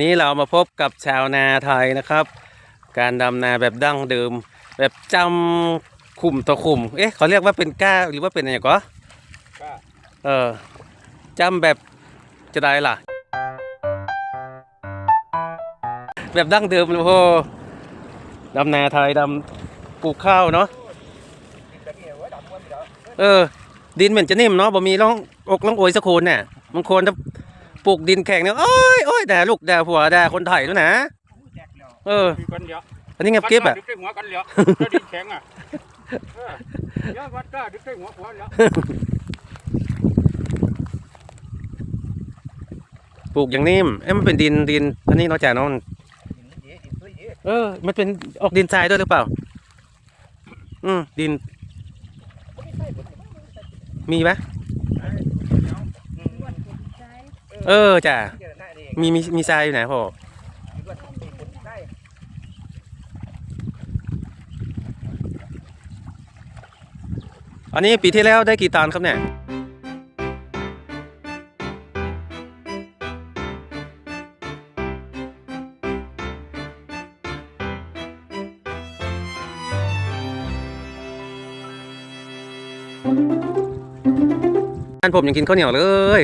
นี้เรามาพบกับชาวนาไทยนะครับ การดำนาแบบดั้งเดิม แบบจำขุมต่อขุม เอ๊ะเขาเรียกว่าเป็นก้าหรือว่าเป็นอะไรก็ก็เออจำแบบจะได้ล่ะ แบบดั้งเดิมเลยพ่อดำนาไทยดำปลูกข้าวเนาะกินแต่เนี่ยว่าดำมันเดี๋ยวเออ ดินเหมือนจะนิ่มเนาะบ่มีร่องอกร่องโอยสักโคนเนี่ยบางคนถ้า ปลูกดินแข็งเนี่ยโอ้ยโอ้ยด่าลูกด่าผัวด่าคนไทยด้วยนะแจกแล้วเออ คือกันเดียวอันนี้เงับเก็บอะ ดึกใส่หัวกันเดียวเจ้าดินแข็งอะเออเดี๋ยววัดก็ดึกใส่หัวหัวเดียวปลูกอย่างนิ่มเอ้ยมันเป็นดินดิน อันนี้เนาะจ่าเนาะมันกินเยอะกินซุยเยอะเออ มันเป็นออกดินทรายด้วยหรือเปล่า อืมดินไม่ใช่ผมมีปะ เออจ้ะมีมีมีทรายอยู่ไหนพ่ออันนี้ปีที่แล้วได้กี่ตันครับเนี่ยบ้านผมยังกินข้าวเหนียวเลย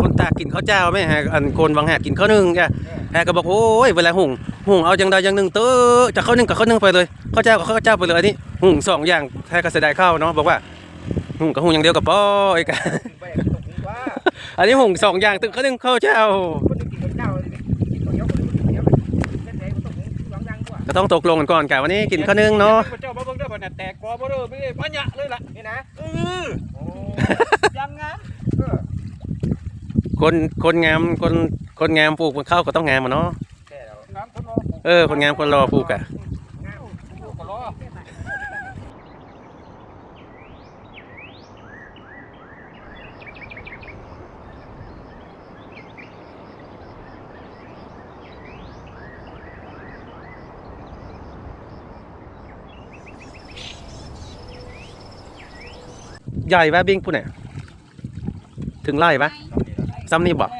คนตากกินข้าวเจ้าไหมฮะอันคนบางแหกกินข้าวนึ่งจ้ะแหกก็บอกโอ้ยเวลาหุงหุงเอาอย่างใดอย่างหนึ่งเต้อจะข้าวนึ่งกับข้าวนึ่งไปเลยข้าวเจ้ากับข้าวเจ้าไปเลยอันนี้หุงสองอย่างแทนก็เสียดายข้าวเนาะบอกว่าหุงกับหุงอย่างเดียวกับป้อยกันไปตกว่าอันนี้หุงสองอย่างตึกข้าวนึ่งข้าวเจ้าคนกินข้าวเจ้ากินข้าวยกคนกินข้าวยกเล่นไหนก็ต้องหวังดัง กว่าก็ต้องตกลงกันก่อนกันวันนี้กินข้าวนึ่งเนาะพระเจ้ามาเบิ่งได้อบ่น่ะแตกกอบ่เด้อไม่ได้ปัญญะเลยล่ะนี่นะเออโอ้ยังงามเออคนคนงามคนคนงามปลูกข้าวก็ต้องงามอะเนาะแค่แล้วงามคนรอเออคนงามคนรอปลูกอะ งาม ปลูกก็รอ ใหญ่ปะบิ้งปุ่นเนี่ยถึงไร่ปะซ้ำนี่บอก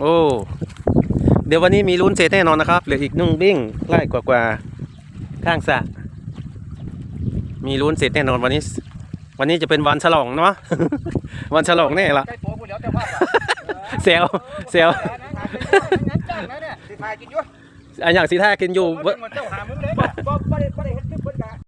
โอ้เดี๋ยววันนี้มีลุ้นเสร็จแน่นอนนะครับเหลืออีกหนึ่งบิ้งไร่กว่าๆข้างสระมีลุ้นเสร็จแน่นอนวันนี้ วันนี้จะเป็นวันฉลองเนาะวันฉลองแน่ละใกล้ตัวกูแล้วแต่ว่าเซลเซลงั้นจ้างนะเนี่ยสิพากินอยู่อันอย่างสีท่ากินอยู่